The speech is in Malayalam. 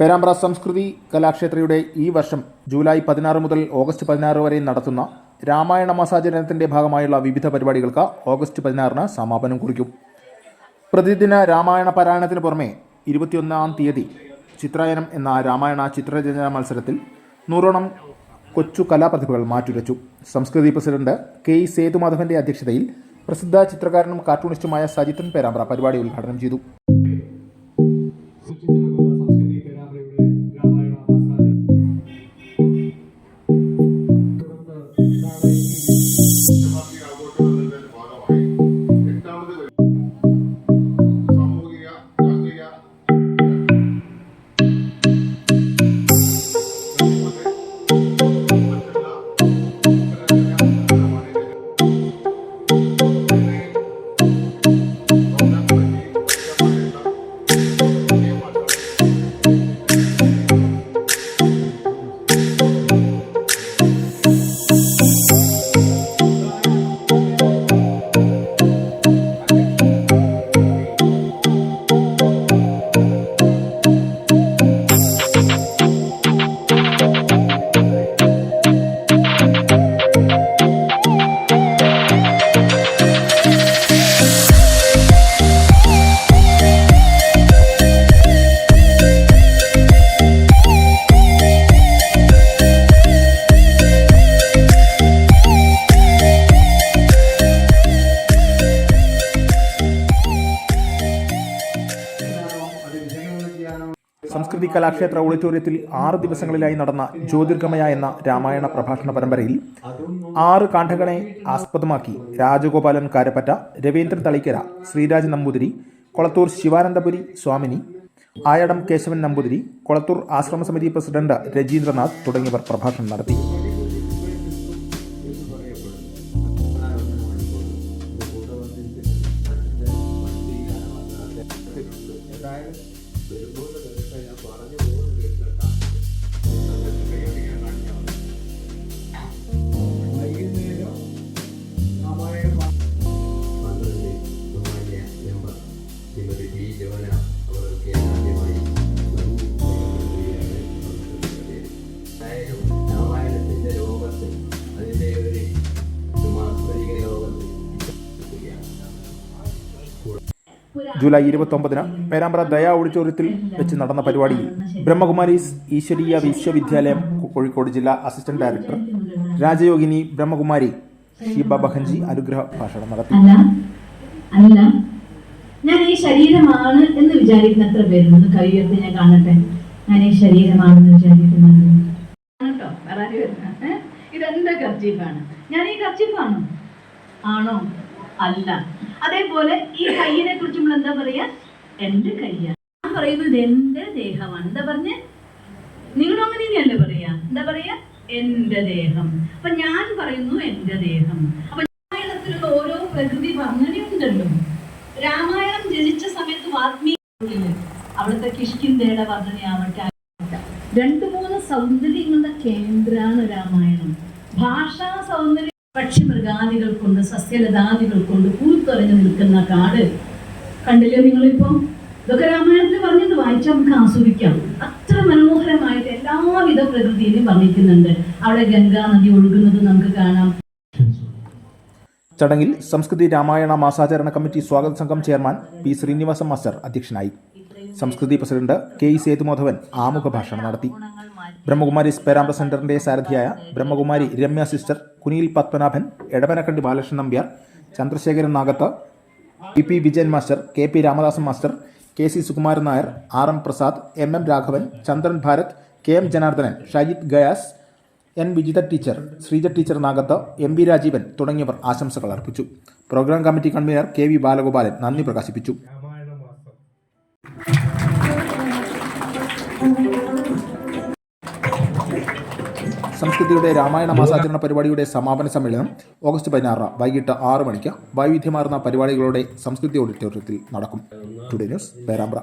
പേരാമ്പ്ര സംസ്കൃതി കലാക്ഷേത്രയുടെ ഈ വർഷം ജൂലൈ പതിനാറ് മുതൽ ഓഗസ്റ്റ് പതിനാറ് വരെ നടത്തുന്ന രാമായണ മാസാചരണത്തിന്റെ ഭാഗമായുള്ള വിവിധ പരിപാടികൾക്ക് ഓഗസ്റ്റ് പതിനാറിന് സമാപനം കുറിക്കും. പ്രതിദിന രാമായണ പാരായണത്തിന് പുറമെ ഇരുപത്തിയൊന്നാം തീയതി ചിത്രായനം എന്ന രാമായണ ചിത്രരചന മത്സരത്തിൽ നൂറോണം കൊച്ചു കലാപ്രതിഭകൾ മാറ്റുരച്ചു. സംസ്കൃതി പ്രസിഡന്റ് കെ സേതുമാധവന്റെ അധ്യക്ഷതയിൽ പ്രസിദ്ധ ചിത്രകാരനും കാർട്ടൂണിസ്റ്റുമായ സജിത്തൻ പേരാമ്പ്ര പരിപാടി ഉദ്ഘാടനം ചെയ്തു. സംസ്കൃതി കലാക്ഷേത്ര ഓഡിറ്റോറിയത്തിൽ ആറ് ദിവസങ്ങളിലായി നടന്ന ജ്യോതിർഗമയ എന്ന രാമായണ പ്രഭാഷണ പരമ്പരയിൽ ആറ് കാണ്ഡകളെ ആസ്പദമാക്കി രാജഗോപാലൻ കാരപ്പറ്റ രവീന്ദ്രൻ തളിക്കര ശ്രീരാജ് നമ്പൂതിരി കൊളത്തൂർ ശിവാനന്ദപുരി സ്വാമിനി ആയടം കേശവൻ നമ്പൂതിരി കൊളത്തൂർ ആശ്രമ സമിതി പ്രസിഡന്റ് രജീന്ദ്രനാഥ് തുടങ്ങിയവർ പ്രഭാഷണം നടത്തി. വൈകുന്നേരം ജൂലൈ ഇരുപത്തൊമ്പതിന് പേരാമ്പ്ര ദയാ ഓഡിറ്റോറിയത്തിൽ വെച്ച് നടന്ന പരിപാടിയിൽ ബ്രഹ്മകുമാരീസ് ഈശ്വരീയ വിശ്വവിദ്യാലയം കോഴിക്കോട് ജില്ലാ അസിസ്റ്റന്റ് ഡയറക്ടർ രാജയോഗിനി ബ്രഹ്മകുമാരി ഷീബ ബഹൻജി അനുഗ്രഹ ഭാഷണം നടത്തി. അല്ല അല്ല. ഞാൻ ഈ ശരീരമാണ് എന്ന് വിചാരിക്കുന്ന എത്ര പേരുണ്ട്. കൈ ഉയർത്തി ഞാൻ കാണട്ടെ. ഞാൻ ഈ ശരീരമാണെന്ന് വിചാരിക്കുന്നുണ്ട് കേട്ടോ? ഇതെന്റെ കർച്ചീഫാണ്? ഞാൻ ഈ കർച്ചീഫാണോ? ആണോ? അല്ല. അതേപോലെ ഈ കയ്യിനെ കുറിച്ച് നമ്മൾ എന്താ പറയാ? എന്റെ കയ്യാണ് ഞാൻ പറയുന്നത് എന്റെ ദേഹമാണ്. എന്താ പറഞ്ഞ? നിങ്ങളും അങ്ങനെ തന്നെയല്ലേ പറയാ? എന്താ പറയാ? എന്റെ ദേഹം. അപ്പൊ ഞാൻ പറയുന്നു എന്റെ ദേഹം. അപ്പൊ രാമായണത്തിലുള്ള ഓരോ പ്രകൃതി വർണനയുണ്ടല്ലോ. രാമായണം ജനിച്ച സമയത്ത് വാത്മീയ അവിടുത്തെ കിഷ്കിന്തയുടെ വർണനയാവട്ടെ രണ്ടു മൂന്ന് സൗന്ദര്യങ്ങളുടെ കേന്ദ്രമാണ് രാമായണം. ഭാഷാ സൗന്ദര്യം പക്ഷി മൃഗാദികൾ കൊണ്ട് സസ്യലതാദികൾ കൊണ്ട് പൂത്തൊലഞ്ഞു നിൽക്കുന്ന കാട് കണ്ടില്ലേ നിങ്ങളിപ്പോ? ഇതൊക്കെ രാമായണത്തിൽ പറഞ്ഞത് വായിച്ചാൽ നമുക്ക് ആസ്വദിക്കാം. അത്ര മനോഹരമായിട്ട് എല്ലാവിധ പ്രകൃതിയിലും വർണിക്കുന്നുണ്ട്. അവിടെ ഗംഗാ നദി ഒഴുകുന്നത് നമുക്ക് കാണാം. ചടങ്ങിൽ സംസ്കൃതി രാമായണ മാസാചരണ കമ്മിറ്റി സ്വാഗത സംഘം ചെയർമാൻ പി ശ്രീനിവാസൻ മാസ്റ്റർ അധ്യക്ഷനായി. Samskriti president K E Sethumadhavan ആമുഖ ഭാഷണം നടത്തി. ബ്രഹ്മകുമാരി സ്പെരാമ്പ സെന്ററിന്റെ സാരഥിയായ Brahmakumari Ramya sister Kuniyil Padmanabhan Edavanakandi Balakrishnan Nambiar Chandrasekharan Nagath P P Vijayan master K P Ramadasan master K C Sukumaran Nair R M Prasad M M Raghavan Chandran Bharath K M Janardhanan Shajid Gayas N Vijitha teacher Sreeja teacher Nagath M V Rajeevan തുടങ്ങിയവർ ആശംസകൾ അർപ്പിച്ചു. Programme committee convener K V Balagopalan നന്ദി പ്രകാശിപ്പിച്ചു. സംസ്കൃതിയുടെ രാമായണ മാസാചരണ പരിപാടിയുടെ സമാപന സമ്മേളനം ഓഗസ്റ്റ് പതിനാറ് വൈകിട്ട് ആറ് മണിക്ക് വൈവിധ്യമാർന്ന പരിപാടികളുടെ സംസ്കൃതി ഓഡിറ്റോറിയത്തിൽ നടക്കും. Today news Perambra